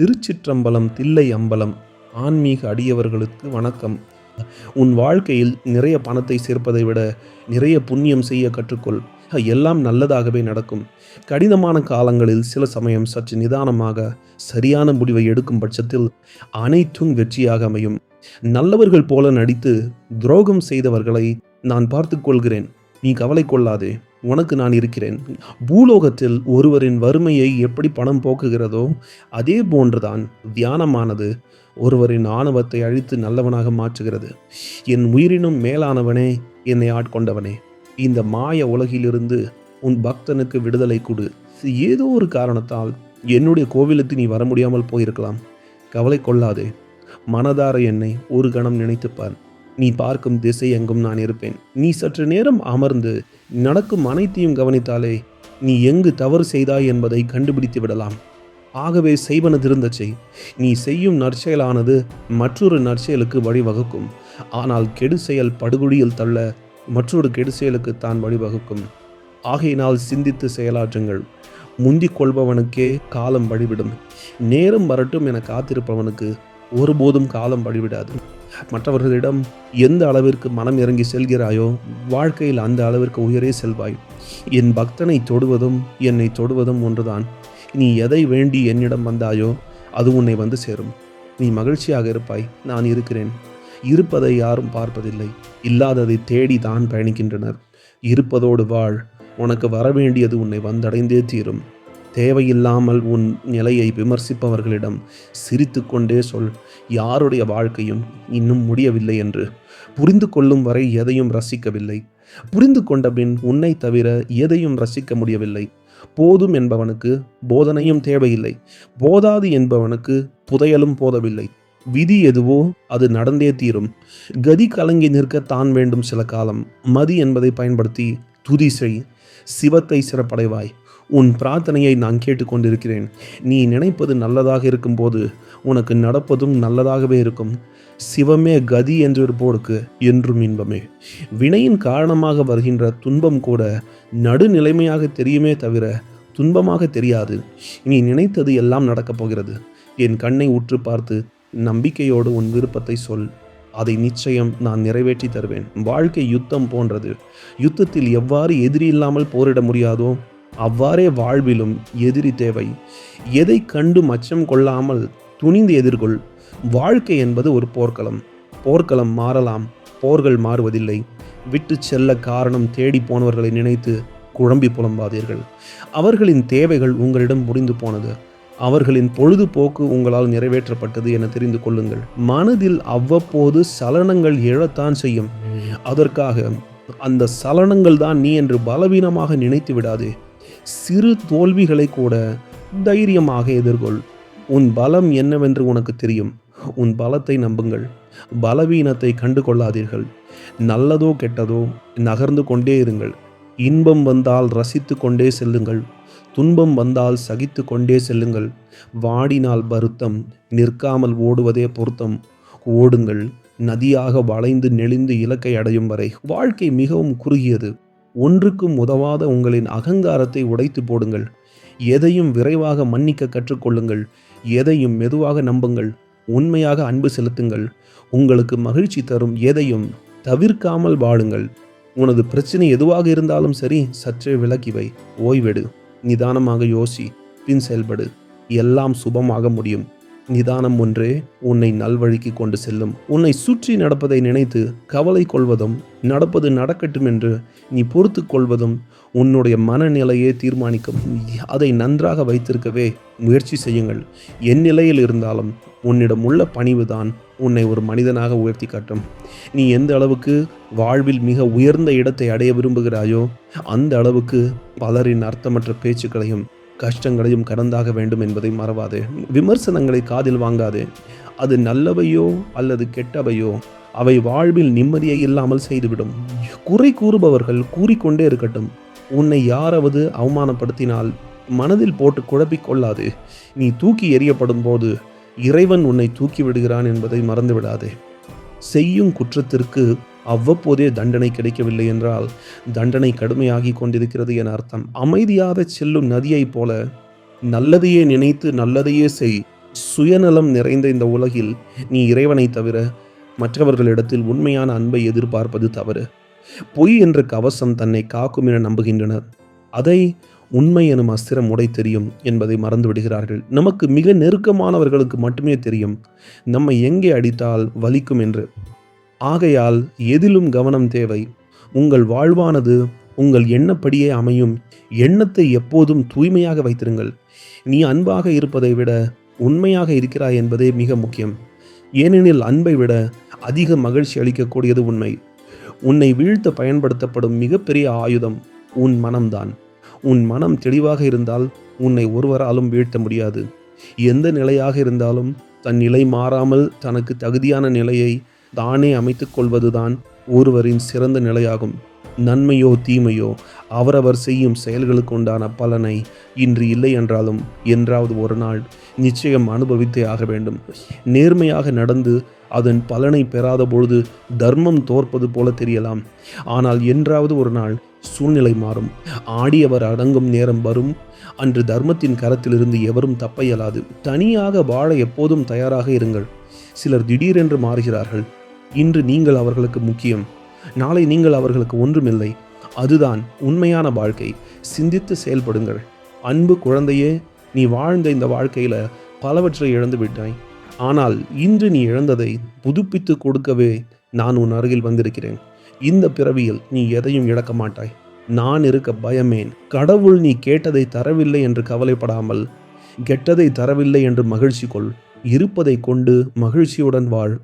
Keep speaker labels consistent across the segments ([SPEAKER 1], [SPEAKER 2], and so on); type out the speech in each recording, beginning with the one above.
[SPEAKER 1] திருச்சிற்றம்பலம் தில்லை அம்பலம் ஆன்மீக அடியவர்களுக்கு வணக்கம். உன் வாழ்க்கையில் நிறைய பணத்தை சேர்ப்பதை விட நிறைய புண்ணியம் செய்ய கற்றுக்கொள். எல்லாம் நல்லதாகவே நடக்கும். கடினமான காலங்களில் சில சமயம் சற்று நிதானமாக சரியான முடிவை எடுக்கும் பட்சத்தில் அனைத்தும் வெற்றியாக அமையும். நல்லவர்கள் போல நடித்து துரோகம் செய்தவர்களை நான் பார்த்து கொள்கிறேன். நீ கவலை கொள்ளாதே உனக்கு நான் இருக்கிறேன். பூலோகத்தில் ஒருவரின் வறுமையை எப்படி பணம் போக்குகிறதோ அதே போன்றுதான் தியானமானது ஒருவரின் ஆணவத்தை அழித்து நல்லவனாக மாற்றுகிறது. என் உயிரினும் மேலானவனே என்னை ஆட்கொண்டவனே. இந்த மாய உலகிலிருந்து உன் பக்தனுக்கு விடுதலை கொடு. ஏதோ ஒரு காரணத்தால் என்னுடைய கோவிலுக்கு நீ வர முடியாமல் போயிருக்கலாம். கவலை கொள்ளாதே. மனதார என்னை ஒரு கணம் நினைத்துப்பார். நீ பார்க்கும் திசை எங்கும் நான் இருப்பேன். நீ சற்று நேரம் அமர்ந்து நடக்கும் அனைத்தையும் கவனித்தாலே நீ எங்கு தவறு செய்தாய் என்பதை கண்டுபிடித்து விடலாம். ஆகவே செய்வனதிருந்த செய் நீ செய்யும் நற்செயலானது மற்றொரு நற்செயலுக்கு வழிவகுக்கும். ஆனால் கெடு செயல் படுகொழியில் தள்ள மற்றொரு கெடு செயலுக்கு தான் வழிவகுக்கும். ஆகையினால் சிந்தித்து செயலாற்றுங்கள். முந்திக் கொள்பவனுக்கே காலம் வழிவிடும். நேரம் வரட்டும் என காத்திருப்பவனுக்கு ஒருபோதும் காலம் வழிவிடாது. மற்றவர்களிடம் எந்த அளவிற்கு மனம் இறங்கி செல்கிறாயோ வாழ்க்கையில் அந்த அளவிற்கு உயரே செல்வாய். என் பக்தனை தொடுவதும் என்னை தொடுவதும் ஒன்றுதான். நீ எதை வேண்டி என்னிடம் வந்தாயோ அது உன்னை வந்து சேரும். நீ மகிழ்ச்சியாக இருப்பாய் நான் இருக்கிறேன். இருப்பதை யாரும் பார்ப்பதில்லை. இல்லாததை தேடி தான் பயணிக்கின்றனர். இருப்பதோடு வாழ் உனக்கு வரவேண்டியது உன்னை வந்தடைந்தே தீரும். தேவையில்லாமல் உன் நிலையை விமர்சிப்பவர்களிடம் சிரித்து கொண்டே சொல் யாருடைய வாழ்க்கையும் இன்னும் முடியவில்லை என்று. புரிந்து கொள்ளும் வரை எதையும் ரசிக்கவில்லை. புரிந்து கொண்ட பின் உன்னை தவிர எதையும் ரசிக்க முடியவில்லை. போதும் என்பவனுக்கு போதனையும் தேவையில்லை. போதாது என்பவனுக்கு புதையலும் போதவில்லை. விதி எதுவோ அது நடந்தே தீரும். கதி கலங்கி நிற்க தான் வேண்டும் சில காலம். மதி என்பதை பயன்படுத்தி துதி செய். சிவத்தை சிறப்படைவாய். உன் பிரார்த்தனையை நான் கேட்டுக்கொண்டிருக்கிறேன். நீ நினைப்பது நல்லதாக இருக்கும்போது உனக்கு நடப்பதும் நல்லதாகவே இருக்கும். சிவமே கதி என்று இருப்போருக்கு என்றும் இன்பமே. வினையின் காரணமாக வருகின்ற துன்பம் கூட நடுநிலைமையாக தெரியுமே தவிர துன்பமாக தெரியாது. நீ நினைத்தது எல்லாம் நடக்கப் போகிறது. என் கண்ணை உற்று பார்த்து நம்பிக்கையோடு உன் விருப்பத்தை சொல். அதை நிச்சயம் நான் நிறைவேற்றி தருவேன். வாழ்க்கை யுத்தம் போன்றது. யுத்தத்தில் எவ்வாறு எதிரி இல்லாமல் போரிட முடியாதோ அவ்வாறே வாழ்விலும் எதிரி தேவை. எதை கண்டு மச்சம் கொள்ளாமல் துணிந்து எதிர்கொள். வாழ்க்கை என்பது ஒரு போர்க்களம். போர்க்களம் மாறலாம். போர்கள் மாறுவதில்லை. விட்டு செல்ல காரணம் தேடி போனவர்களை நினைத்து குழம்பி புலம்பாதீர்கள். அவர்களின் தேவைகள் உங்களிடம் முடிந்து போனது. அவர்களின் பொழுதுபோக்கு உங்களால் நிறைவேற்றப்பட்டது என தெரிந்து கொள்ளுங்கள். மனதில் அவ்வப்போது சலனங்கள் எழத்தான் செய்யும். அதற்காக அந்த சலனங்கள் தான் நீ என்று பலவீனமாக நினைத்து விடாதே. சிறு தோல்விகளை கூட தைரியமாக எதிர்கொள். உன் பலம் என்னவென்று உனக்கு தெரியும். உன் பலத்தை நம்புங்கள். பலவீனத்தை கண்டு கொள்ளாதீர்கள் நல்லதோ கெட்டதோ நகர்ந்து கொண்டே இருங்கள். இன்பம் வந்தால் ரசித்து கொண்டே செல்லுங்கள். துன்பம் வந்தால் சகித்து கொண்டே செல்லுங்கள். வாடினால் வருத்தம் நிற்காமல் ஓடுவதே பொருத்தம். ஓடுங்கள். நதியாக வளைந்து நெளிந்து இலக்கை அடையும் வரை வாழ்க்கை மிகவும் குறுகியது. ஒன்றுக்கும் உதவாத உங்களின் அகங்காரத்தை உடைத்து போடுங்கள். எதையும் விரைவாக மன்னிக்க கற்றுக்கொள்ளுங்கள். எதையும் மெதுவாக நம்புங்கள். உண்மையாக அன்பு செலுத்துங்கள். உங்களுக்கு மகிழ்ச்சி தரும் எதையும் தவிர்க்காமல் வாழுங்கள். உனது பிரச்சனை எதுவாக இருந்தாலும் சரி சற்றே விலக்கிவை ஓய்வெடு. நிதானமாக யோசி. பின் செயல்படு. எல்லாம் சுபமாக முடியும். நிதானம் ஒன்றே உன்னை நல்வழிக்கு கொண்டு செல்லும். உன்னை சுற்றி நடப்பதை நினைத்து கவலை கொள்வதும் நடப்பது நடக்கட்டும் என்று நீ பொறுத்து கொள்வதும் உன்னுடைய மனநிலையே தீர்மானிக்கும். அதை நன்றாக வைத்திருக்கவே முயற்சி செய்யுங்கள். என் நிலையில் இருந்தாலும் உன்னிடம் உள்ள பணிவுதான் உன்னை ஒரு மனிதனாக உயர்த்தி காட்டும். நீ எந்த அளவுக்கு வாழ்வில் மிக உயர்ந்த இடத்தை அடைய விரும்புகிறாயோ அந்த அளவுக்கு பலரின் அர்த்தமற்ற பேச்சுக்களையும் கஷ்டங்களையும் கடந்தாக வேண்டும் என்பதை மறவாதே. விமர்சனங்களை காதில் வாங்காதே. அது நல்லவையோ அல்லது கெட்டவையோ அவை வாழ்வில் நிம்மதியை இல்லாமல் செய்துவிடும். குறை கூறுபவர்கள் கூறிக்கொண்டே இருக்கட்டும். உன்னை யாராவது அவமானப்படுத்தினால் மனதில் போட்டு குழப்பிக்கொள்ளாது நீ தூக்கி எறியப்படும் போது இறைவன் உன்னை தூக்கி விடுகிறான் என்பதை மறந்துவிடாதே. செய்யும் குற்றத்திற்கு அவ்வப்போதே தண்டனை கிடைக்கவில்லை என்றால் தண்டனை கடுமையாகி கொண்டிருக்கிறது என அர்த்தம். அமைதியாக செல்லும் நதியைப் போல நல்லதையே நினைத்து நல்லதையே செய். சுயநலம் நிறைந்த இந்த உலகில் நீ இறைவனை தவிர மற்றவர்களிடத்தில் உண்மையான அன்பை எதிர்பார்ப்பது தவறு. பொய் என்ற கவசம் தன்னை காக்கும் என நம்புகின்றனர். அதை உண்மை எனும் அஸ்திரம் உடை தெரியும் என்பதை மறந்து விடுகிறார்கள் நமக்கு மிக நெருக்கமானவர்களுக்கு மட்டுமே தெரியும். நம்மை எங்கே அடித்தால் வலிக்கும் என்று. ஆகையால் எதிலும் கவனம் தேவை. உங்கள் வாழ்வானது உங்கள் எண்ணப்படியே அமையும். எண்ணத்தை எப்போதும் தூய்மையாக வைத்திருங்கள். நீ அன்பாக இருப்பதை விட உண்மையாக இருக்கிறாய் என்பதே மிக முக்கியம். ஏனெனில் அன்பை விட அதிக மகிழ்ச்சி அளிக்கக்கூடியது உண்மை. உன்னை வீழ்த்த பயன்படுத்தப்படும் மிகப்பெரிய ஆயுதம் உன் மனம்தான். உன் மனம் தெளிவாக இருந்தால் உன்னை ஒருவராலும் வீழ்த்த முடியாது. எந்த நிலையாக இருந்தாலும் தன் நிலை மாறாமல் தனக்கு தகுதியான நிலையை தானே அமைத்துக் கொள்வதுதான் ஒருவரின் சிறந்த நிலையாகும். நன்மையோ தீமையோ அவரவர் செய்யும் செயல்களுக்கு உண்டான பலனை இன்று இல்லை என்றாலும் என்றாவது ஒரு நாள் நிச்சயம் அனுபவித்தே ஆக வேண்டும். நேர்மையாக நடந்து அதன் பலனை பெறாத பொழுது தர்மம் தோற்பது போல தெரியலாம். ஆனால் என்றாவது ஒரு நாள் சூழ்நிலை மாறும். ஆடியவர் அடங்கும் நேரம் வரும். அன்று தர்மத்தின் கரத்திலிருந்து எவரும் தப்ப இயலாது. தனியாக வாழ எப்போதும் தயாராக இருங்கள். சிலர் திடீரென்று மாறுகிறார்கள். இன்று நீங்கள் அவர்களுக்கு முக்கியம். நாளை நீங்கள் அவர்களுக்கு ஒன்றுமில்லை. அதுதான் உண்மையான வாழ்க்கை. சிந்தித்து செயல்படுங்கள். அன்பு குழந்தையே நீ வாழ்ந்த இந்த வாழ்க்கையில பலவற்றை இழந்து விட்டாய். ஆனால் இன்று நீ இழந்ததை புதுப்பித்து கொடுக்கவே நான் உன் அருகில் வந்திருக்கிறேன். இந்த பிறவியில் நீ எதையும் இழக்க மாட்டாய். நான் இருக்க பயமேன். கடவுள் நீ கேட்டதை தரவில்லை என்று கவலைப்படாமல் கெட்டதை தரவில்லை என்று மகிழ்ச்சி கொள். இருப்பதை கொண்டு மகிழ்ச்சியுடன் வாழ்.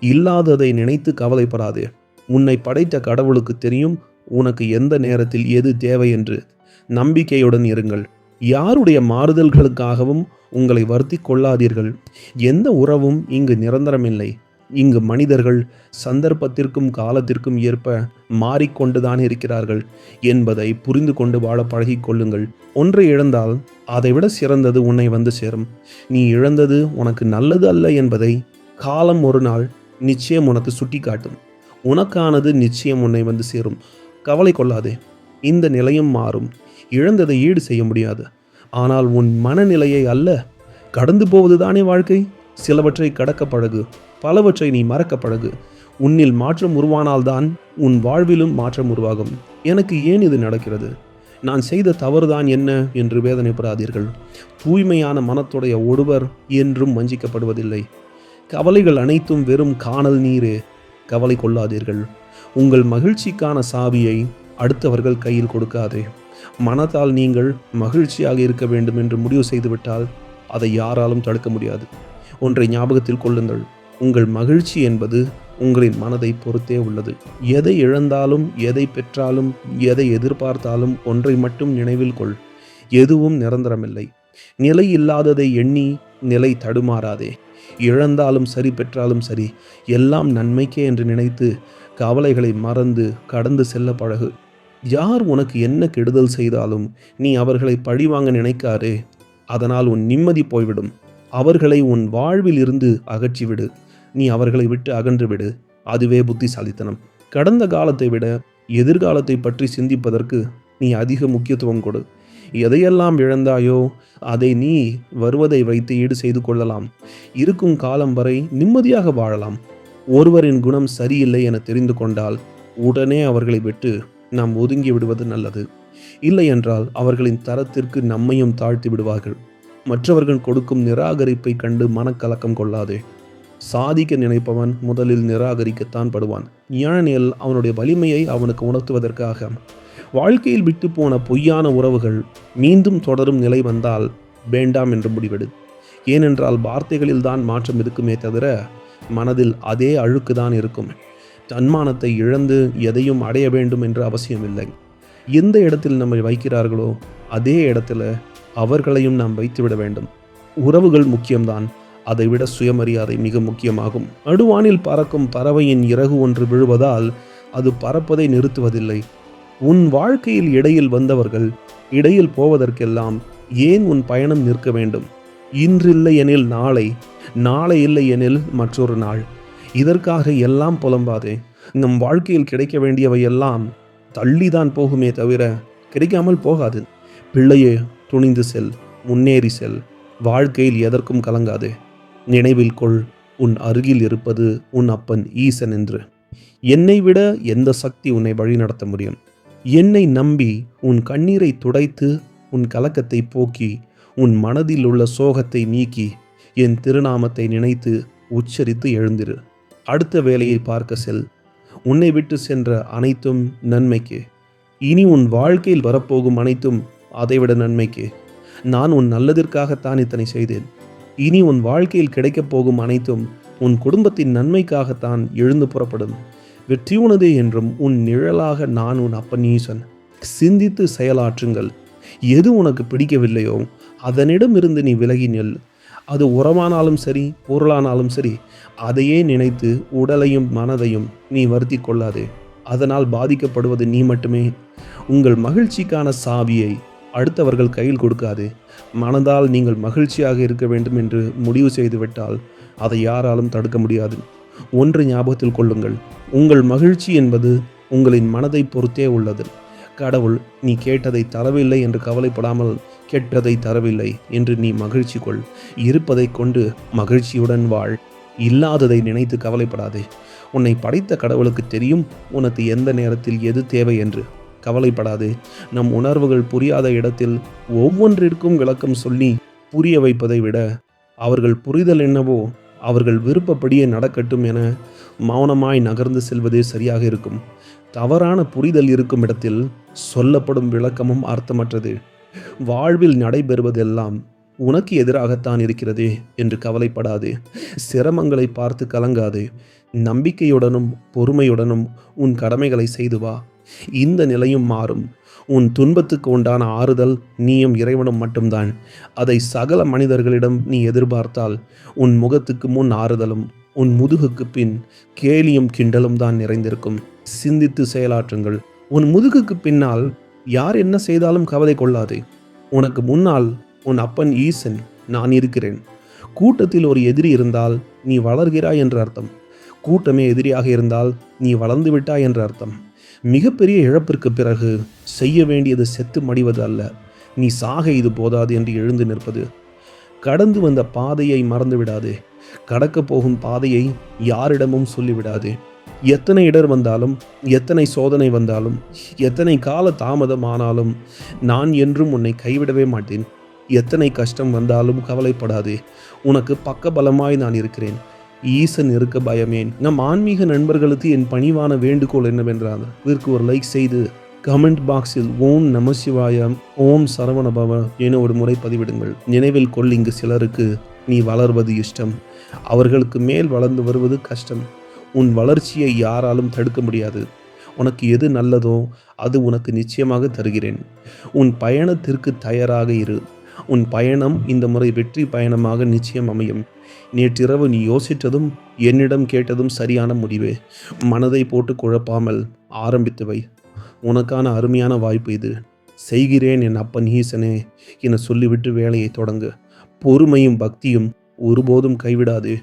[SPEAKER 1] இல்லாததை நினைத்து கவலைப்படாதே. உன்னை படைத்த கடவுளுக்கு தெரியும் உனக்கு எந்த நேரத்தில் எது தேவை என்று. நம்பிக்கையுடன் இருங்கள். யாருடைய மாறுதல்களுக்காகவும் உங்களை வருத்தி கொள்ளாதீர்கள். எந்த உறவும் இங்கு நிரந்தரமில்லை. இங்கு மனிதர்கள் சந்தர்ப்பத்திற்கும் காலத்திற்கும் ஏற்ப மாறிக்கொண்டுதான் இருக்கிறார்கள் என்பதை புரிந்து கொண்டு வாழ பழகிக்கொள்ளுங்கள் ஒன்றை இழந்தால் அதைவிட சிறந்தது உன்னை வந்து சேரும். நீ இழந்தது உனக்கு நல்லது அல்ல என்பதை காலம் ஒரு நாள் நிச்சயம் உனக்கு சுட்டிக்காட்டும். உனக்கானது நிச்சயம் உன்னை வந்து சேரும். கவலை கொள்ளாதே. இந்த நிலையும் மாறும். இழந்ததை ஈடு செய்ய முடியாது. ஆனால் உன் மனநிலையை அல்ல. கடந்து போவதுதானே வாழ்க்கை? சிலவற்றை கடக்க பழகு. பலவற்றை நீ மறக்க பழகு உன்னில் மாற்றம் உருவானால்தான் உன் வாழ்விலும் மாற்றம் உருவாகும். எனக்கு ஏன் இது நடக்கிறது? நான் செய்த தவறுதான் என்ன என்று வேதனைப்படாதீர்கள். தூய்மையான மனத்துடைய ஒருவர் என்றும் வஞ்சிக்கப்படுவதில்லை. கவலைகள் அனைத்தும் வெறும் காணல் நீரே. கவலை கொள்ளாதீர்கள். உங்கள் மகிழ்ச்சிக்கான சாவியை அடுத்தவர்கள் கையில் கொடுக்காதே. மனத்தால் நீங்கள் மகிழ்ச்சியாக இருக்க வேண்டும் என்று முடிவு செய்துவிட்டால் அதை யாராலும் தடுக்க முடியாது. ஒன்றை ஞாபகத்தில் கொள்ளுங்கள். உங்கள் மகிழ்ச்சி என்பது உங்களின் மனதை பொறுத்தே உள்ளது. எதை இழந்தாலும் எதை பெற்றாலும் எதை எதிர்பார்த்தாலும் ஒன்றை மட்டும் நினைவில் கொள். எதுவும் நிரந்தரமில்லை. நிலை இல்லாததை எண்ணி நிலை தடுமாறாதே. இழந்தாலும் சரி பெற்றாலும் சரி எல்லாம் நன்மைக்கே என்று நினைத்து கவலைகளை மறந்து கடந்து செல்ல பழகு. யார் உனக்கு என்ன கெடுதல் செய்தாலும் நீ அவர்களை பழிவாங்க நினைக்காரே அதனால் உன் நிம்மதி போய்விடும். அவர்களை உன் வாழ்வில் இருந்து அகற்றிவிடு. நீ அவர்களை விட்டு அகன்று விடு. அதுவே புத்திசாலித்தனம். கடந்த காலத்தை விட எதிர்காலத்தை பற்றி சிந்திப்பதற்கு நீ அதிக முக்கியத்துவம் கொடு. எதையெல்லாம் இழந்தாயோ அதை நீ வருவதை வைத்து ஈடு செய்து கொள்ளலாம். இருக்கும் காலம் வரை நிம்மதியாக வாழலாம். ஒருவரின் குணம் சரியில்லை என தெரிந்து கொண்டால் உடனே அவர்களை விட்டு நாம் ஒதுங்கி விடுவது நல்லது. இல்லை என்றால் அவர்களின் தரத்திற்கு நம்மையும் தாழ்த்தி விடுவார்கள். மற்றவர்கள் கொடுக்கும் நிராகரிப்பை கண்டு மனக்கலக்கம் கொள்ளாதே. சாதிக்க நினைப்பவன் முதலில் நிராகரிக்கத்தான் படுவான். ஏனெனில் அவனுடைய வலிமையை அவனுக்கு உணர்த்துவதற்காக. வாழ்க்கையில் விட்டு போன பொய்யான உறவுகள் மீண்டும் தொடரும் நிலை வந்தால் வேண்டாம் என்று முடிவெடு. ஏனென்றால் வார்த்தைகளில் தான் மாற்றம் இருக்குமே தவிர மனதில் அதே அழுக்கு தான் இருக்கும். தன்மானத்தை இழந்து எதையும் அடைய வேண்டும் என்று அவசியமில்லை. எந்த இடத்தில் நம்மை வைக்கிறார்களோ அதே இடத்துல அவர்களையும் நாம் வைத்துவிட வேண்டும். உறவுகள் முக்கியம்தான். அதைவிட சுயமரியாதை மிக முக்கியமாகும். நடுவானில் பறக்கும் பறவையின் இறகு ஒன்று விழுவதால் அது பறப்பதை நிறுத்துவதில்லை. உன் வாழ்க்கையில் இடையில் வந்தவர்கள் இடையில் போவதற்கெல்லாம் ஏன் உன் பயணம் நிற்க வேண்டும்? இன்றில்லை எனில் நாளை நாளை இல்லை எனில் மற்றொரு நாள். இதற்காக எல்லாம் புலம்பாதே. நம் வாழ்க்கையில் கிடைக்க வேண்டியவை எல்லாம் தள்ளிதான் போகுமே தவிர கிடைக்காமல் போகாது. பிள்ளையே துணிந்து செல் முன்னேறி செல். வாழ்க்கையில் எதற்கும் கலங்காதே. நினைவில் கொள் உன் அருகில் இருப்பது உன் அப்பன் ஈசன் என்று. என்னை விட எந்த சக்தி உன்னை வழிநடத்த முடியும்? என்னை நம்பி உன் கண்ணீரை துடைத்து உன் கலக்கத்தை போக்கி உன் மனதில் உள்ள சோகத்தை நீக்கி என் திருநாமத்தை நினைத்து உச்சரித்து எழுந்திரு. அடுத்த வேலையை பார்க்க செல். உன்னை விட்டு சென்ற அனைத்தும் நன்மைக்கு. இனி உன் வாழ்க்கையில் வரப்போகும் அனைத்தும் அதைவிட நன்மைக்கு. நான் உன் நல்லதிற்காகத்தான் இத்தனை செய்தேன். இனி உன் வாழ்க்கையில் கிடைக்கப் போகும் அனைத்தும் உன் குடும்பத்தின் நன்மைக்காகத்தான் எழுந்து புறப்படும். வெற்றி உனது என்றும் உன் நிழலாக நான் உன் அப்பனீசன். சிந்தித்து செயலாற்றுங்கள். எது உனக்கு பிடிக்கவில்லையோ அதனிடமிருந்து நீ விலகி நெல். அது உரமானாலும் சரி பொருளானாலும் சரி அதையே நினைத்து உடலையும் மனதையும் நீ வருத்தி கொள்ளாதே. அதனால் பாதிக்கப்படுவது நீ மட்டுமே. உங்கள் மகிழ்ச்சிக்கான சாவியை அடுத்தவர்கள் கையில் கொடுக்காதே. மனதால் நீங்கள் மகிழ்ச்சியாக இருக்க வேண்டும் என்று முடிவு செய்துவிட்டால் அதை யாராலும் தடுக்க முடியாது. ஒன்று ஞாபகத்தில் கொள்ளுங்கள். உங்கள் மகிழ்ச்சி என்பது உங்களின் மனதை பொறுத்தே உள்ளது. கடவுள் நீ கேட்டதை தரவில்லை என்று கவலைப்படாமல் கெட்டதை தரவில்லை என்று நீ மகிழ்ச்சி கொள் இருப்பதை கொண்டு மகிழ்ச்சியுடன் வாழ். இல்லாததை நினைத்து கவலைப்படாதே. உன்னை படைத்த கடவுளுக்கு தெரியும் உனக்கு எந்த நேரத்தில் எது தேவை என்று. கவலைப்படாது. நம் உணர்வுகள் புரியாத இடத்தில் ஒவ்வொன்றிற்கும் விளக்கம் சொல்லி புரிய வைப்பதை விட அவர்கள் புரிதல் என்னவோ அவர்கள் விருப்பப்படியே நடக்கட்டும் என மௌனமாய் நகர்ந்து செல்வதே சரியாக இருக்கும். தவறான புரிதல் இருக்கும் இடத்தில் சொல்லப்படும் விளக்கமும் அர்த்தமற்றது. வாழ்வில் நடைபெறுவதெல்லாம் உனக்கு எதிராகத்தான் இருக்கிறதே என்று கவலைப்படாது. சிரமங்களை பார்த்து கலங்காது. நம்பிக்கையுடனும் பொறுமையுடனும் உன் கடமைகளை செய்து வா. இந்த நிலையும் மாறும். உன் துன்பத்துக்கு உண்டான ஆறுதல் நீயும் இறைவனும் மட்டும்தான். அதை சகல மனிதர்களிடம் நீ எதிர்பார்த்தால் உன் முகத்துக்கு முன் ஆறுதலும் உன் முதுகுக்கு பின் கேலியும் கிண்டலும் தான் நிறைந்திருக்கும். சிந்தித்து செயலாற்றுங்கள். உன் முதுகுக்கு பின்னால் யார் என்ன செய்தாலும் கவலை கொள்ளாதே. உனக்கு முன்னால் உன் அப்பன் ஈசன் நான் இருக்கிறேன். கூட்டத்தில் ஒரு எதிரி இருந்தால் நீ வளர்கிறாய் என்று அர்த்தம். கூட்டமே எதிரியாக இருந்தால் நீ வளர்ந்து விட்டாய் என்று அர்த்தம். மிகப்பெரிய இழப்பிற்கு பிறகு செய்ய வேண்டியது செத்து மடிவது அல்ல. நீ சாக இது போதாது என்று எழுந்து நிற்பது. கடந்து வந்த பாதையை மறந்து விடாதே. கடக்க போகும் பாதையை யாரிடமும் சொல்லிவிடாதே எத்தனை இடர் வந்தாலும் எத்தனை சோதனை வந்தாலும் எத்தனை கால தாமதம் ஆனாலும் நான் என்றும் உன்னை கைவிடவே மாட்டேன். எத்தனை கஷ்டம் வந்தாலும் கவலைப்படாதே. உனக்கு பக்கபலமாய் நான் இருக்கிறேன். ஈசன் இருக்க பயமேன். நம் ஆன்மீக நண்பர்களுக்கு என் பணிவான வேண்டுகோள் என்னவென்றால் இதற்கு ஒரு லைக் செய்து கமெண்ட் பாக்ஸில் ஓம் நமசிவாயம் ஓம் சரவணபவ என ஒரு முறை பதிவிடுங்கள். நினைவில் கொள் இங்கு சிலருக்கு நீ வளர்வது இஷ்டம். அவர்களுக்கு மேல் வளர்ந்து வருவது கஷ்டம். உன் வளர்ச்சியை யாராலும் தடுக்க முடியாது. உனக்கு எது நல்லதோ அது உனக்கு நிச்சயமாக தருகிறேன். உன் பயணத்திற்கு தயாராக இரு. உன் பயணம் இந்த முறை வெற்றி பயணமாக நிச்சயம் அமையும். நேற்றிரவு நீ யோசித்ததும் என்னிடம் கேட்டதும் சரியான முடிவே. மனதை போட்டு குழப்பாமல் ஆரம்பித்தவை உனக்கான அருமையான வாய்ப்பு இது. செய்கிறேன் என் அப்பன் ஈசனே என சொல்லிவிட்டு வேலையை தொடங்கு. பொறுமையும் பக்தியும் ஒருபோதும் கைவிடாதே.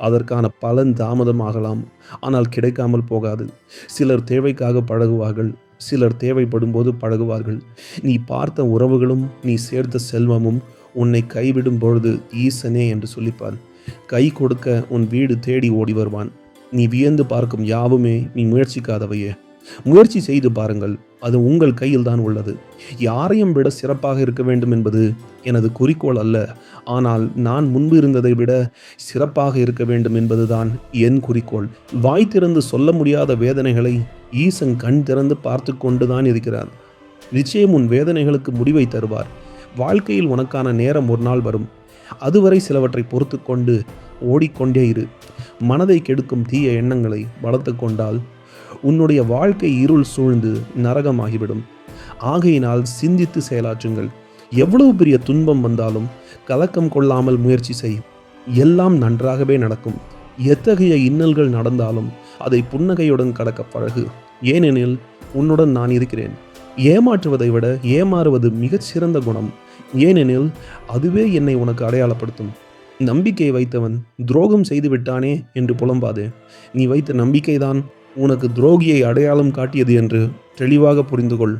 [SPEAKER 1] அதற்கான பலன் தாமதமாகலாம் ஆனால் கிடைக்காமல் போகாது. சிலர் தேவைக்காக பழகுவார்கள். சிலர் தேவைப்படும் போது பழகுவார்கள். நீ பார்த்த உறவுகளும் நீ சேர்த்த செல்வமும் உன்னை கைவிடும் பொழுது ஈசனே என்று சொல்லிப்பான். கை கொடுக்க உன் வீடு தேடி ஓடி வருவான். நீ வியந்து பார்க்கும் யாவுமே நீ முயற்சிக்காதவையே. முயற்சி செய்து பாருங்கள் அது உங்கள் கையில் தான் உள்ளது. யாரையும் விட சிறப்பாக இருக்க வேண்டும் என்பது எனது குறிக்கோள் அல்ல. ஆனால் நான் முன்பு இருந்ததை விட சிறப்பாக இருக்க வேண்டும் என்பதுதான் என் குறிக்கோள். வாய் திறந்து சொல்ல முடியாத வேதனைகளை ஈசன் கண் திறந்து பார்த்து கொண்டுதான் இருக்கிறார். நிச்சயம் உன் வேதனைகளுக்கு முடிவை தருவார். வாழ்க்கையில் உனக்கான நேரம் ஒரு நாள் வரும். அதுவரை சிலவற்றை பொறுத்து கொண்டு ஓடிக்கொண்டே இரு. மனதை கெடுக்கும் தீய எண்ணங்களை வளர்த்து கொண்டால் உன்னுடைய வாழ்க்கை இருள் சூழ்ந்து நரகமாகிவிடும். ஆகையினால் சிந்தித்து செயலாற்றுங்கள். எவ்வளவு பெரிய துன்பம் வந்தாலும் கலக்கம் கொள்ளாமல் முயற்சி செய். எல்லாம் நன்றாகவே நடக்கும். எத்தகைய இன்னல்கள் நடந்தாலும் அதை புன்னகையுடன் கடக்க பழகு. ஏனெனில் உன்னுடன் நான் இருக்கிறேன். ஏமாற்றுவதை விட ஏமாறுவது மிகச் சிறந்த குணம். ஏனெனில் அதுவே என்னை உனக்கு அடையாளப்படுத்தும். நம்பிக்கை வைத்தவன் துரோகம் செய்து விட்டானே என்று புலம்பாதே. நீ வைத்த நம்பிக்கைதான் உனக்கு துரோகியை அடையாளம் காட்டியது என்று தெளிவாக புரிந்து கொள்